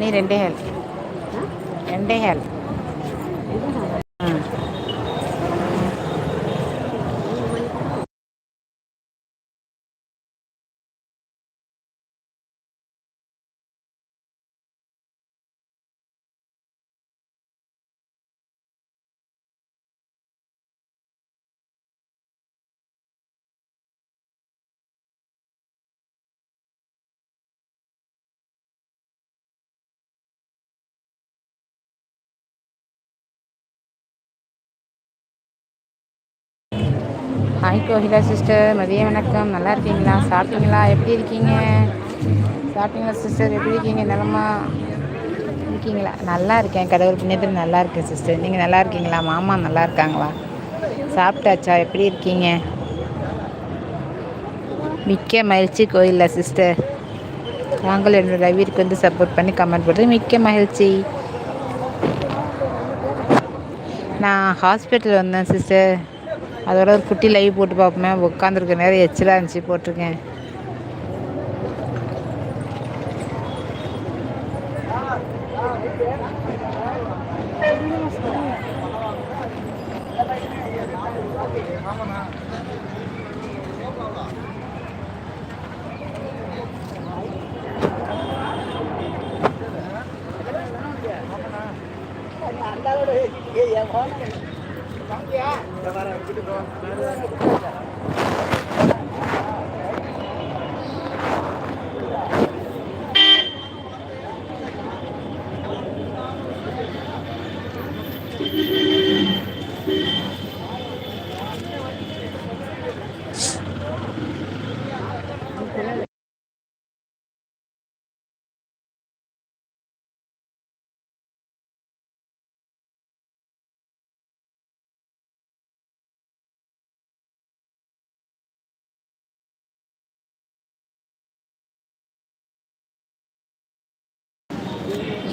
மணி ரெண்டேகால் ரெண்டேகால் ம் hi Kokila sister மதிய வணக்கம். நல்லா இருக்கீங்களா? சாப்பிட்டீங்களா? எப்படி இருக்கீங்க? சாப்பிட்டீங்களா சிஸ்டர் எப்படி இருக்கீங்க? நிலமா? இருக்கீங்களா? நல்லா இருக்கேன். கடவுள் புண்ணியத்தில் நல்லா இருக்கேன் சிஸ்டர் நீங்கள் நல்லா இருக்கீங்களா? மாமா நல்லா இருக்காங்களா? சாப்பிட்டாச்சா? எப்படி இருக்கீங்க? மிக்க மகிழ்ச்சி கோயிலில் சிஸ்டர் நாங்கள் என்னோடய ரவிற்கு வந்து சப்போர்ட் பண்ணி கமெண்ட் போடுறது மிக்க மகிழ்ச்சி. நான் ஹாஸ்பிட்டல் வந்தேன் சிஸ்டர் அதோட ஒரு குட்டி லைவ் போட்டு பார்ப்போமே. உட்காந்துருக்க நேரம் எச்சிலாக இருந்துச்சு போட்டிருக்கேன்.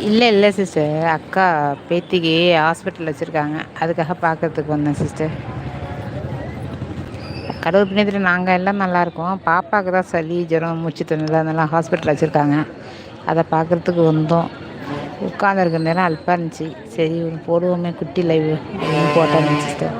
இல்லை இல்லை சிஸ்டர் அக்கா பேத்திக்கு ஹாஸ்பிட்டல் வச்சுருக்காங்க. அதுக்காக பார்க்கறதுக்கு வந்தேன் சிஸ்டர் கடவுள் புண்ணியத்தில் நாங்கள் எல்லாம் நல்லாயிருக்கோம் பாப்பாவுக்கு தான் சளி ஜுரம் மூச்சு திணறல் அதெல்லாம் ஹாஸ்பிட்டல் வச்சுருக்காங்க. அதை பார்க்குறதுக்கு வந்தோம். உட்காந்துருக்க நேரம் அல்பாக இருந்துச்சு. சரி போடுவோமே குட்டி லைவ் போட்டோம் சிஸ்டர்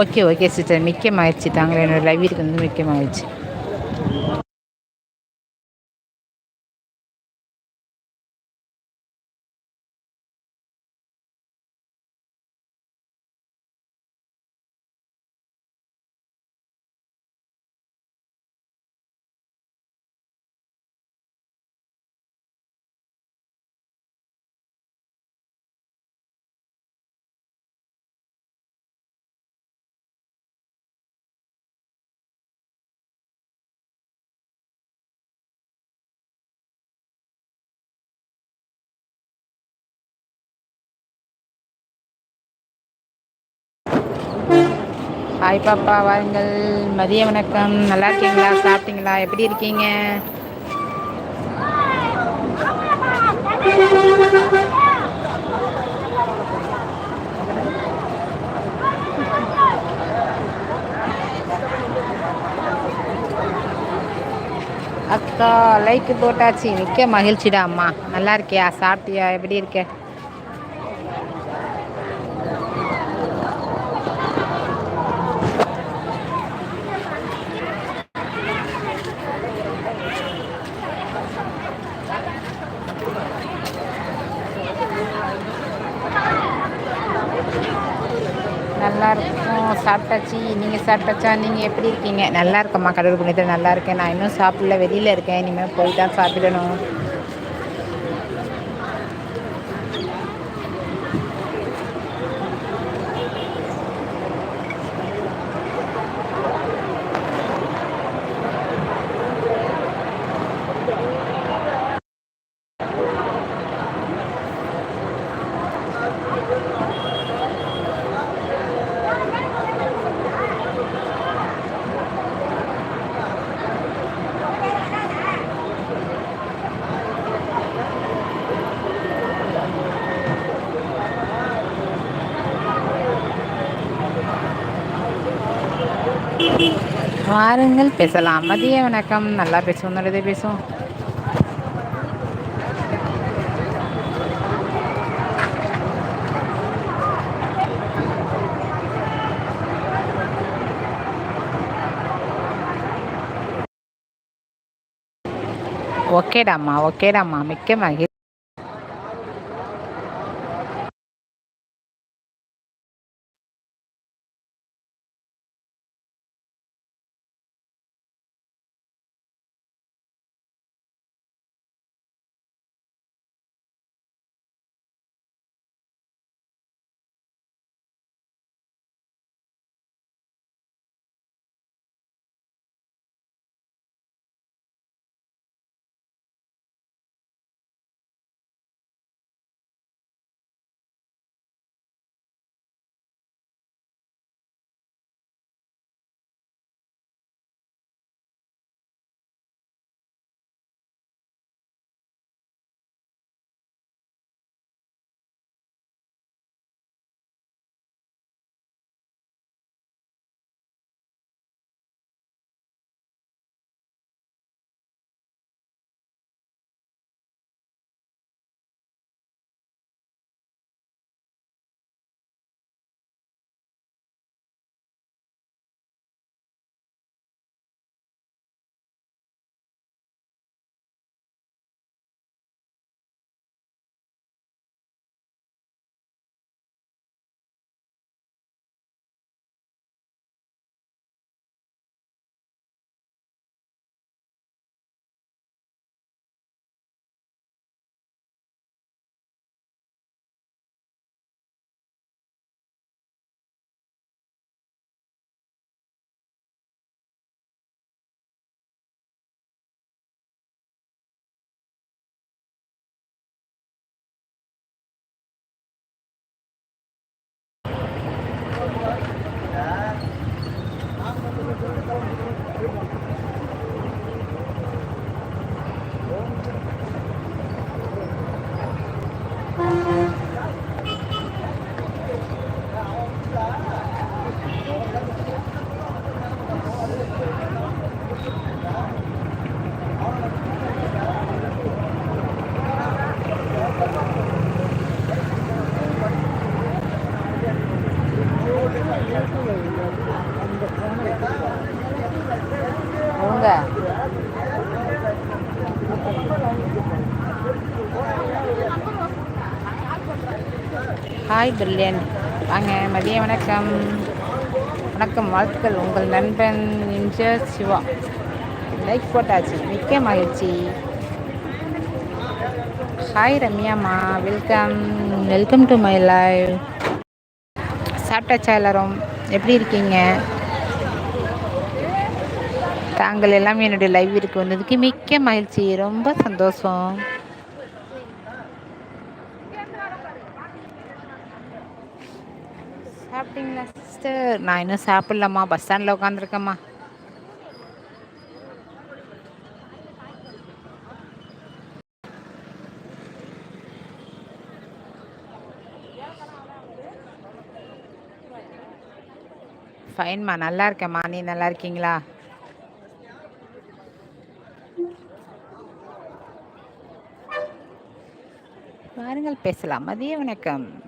ஓகே ஓகே சிஸ்டர். மிக்க மகிழ்ச்சி தாங்கள். என்னோட லைவிற்கு வந்து மிக்க மகிழ்ச்சி ஹாய் பாப்பா வாருங்கள். மதிய வணக்கம். நல்லா இருக்கீங்களா? சாப்பிட்டீங்களா? எப்படி இருக்கீங்க? அக்கா லைக் போட்டாச்சு. மிக்க மகிழ்ச்சிடா அம்மா. நல்லா இருக்கியா? சாப்பிட்டியா? எப்படி இருக்க? நல்லா இருக்கும் சாப்பிட்டாச்சு. நீங்கள் சாப்பிட்டாச்சா? நீங்கள் எப்படி இருக்கீங்க? நல்லா இருக்கம்மா. கடவுள் புண்ணியத்தில் நல்லா இருக்கேன். நான் இன்னும் சாப்பிடல. வெளியில் இருக்கேன். இனிமேல் போய் தான் சாப்பிடணும். வாருங்கள் பேசலாம். மதிய வணக்கம். நல்லா பேசுவோம். நல்லதே பேசுவோம். ஓகேடாம்மா ஓகேடாம்மா. மிக்க மகிழ்ச்சி. வாங்க. ஹாய் பிரில்லியன் வாங்க மதிய வணக்கம். வணக்கம் வாழ்த்துக்கள். உங்கள் நண்பன் இன்ஜர் சிவா. லைக் போட்டாச்சு. மிக்க மகிழ்ச்சி. Hi ரம்யாம்மா. Welcome welcome to my live சாப்பிட்டாச்சா எல்லாரும்? எப்படி இருக்கீங்க? தாங்கள் எல்லாம் என்னுடைய லைவிற்கு வந்ததுக்கு மிக்க மகிழ்ச்சி. ரொம்ப சந்தோஷம். சாப்பிட்டீங்களா சிஸ்டர் நான் இன்னும் சாப்பிட்லம்மா. பஸ் ஸ்டாண்டில் உட்காந்துருக்கேம்மா ஃபைன்மா நல்லா இருக்கேம்மா. நீ நல்லா இருக்கீங்களா? வாருங்கள் பேசலாம். மதிய வணக்கம்.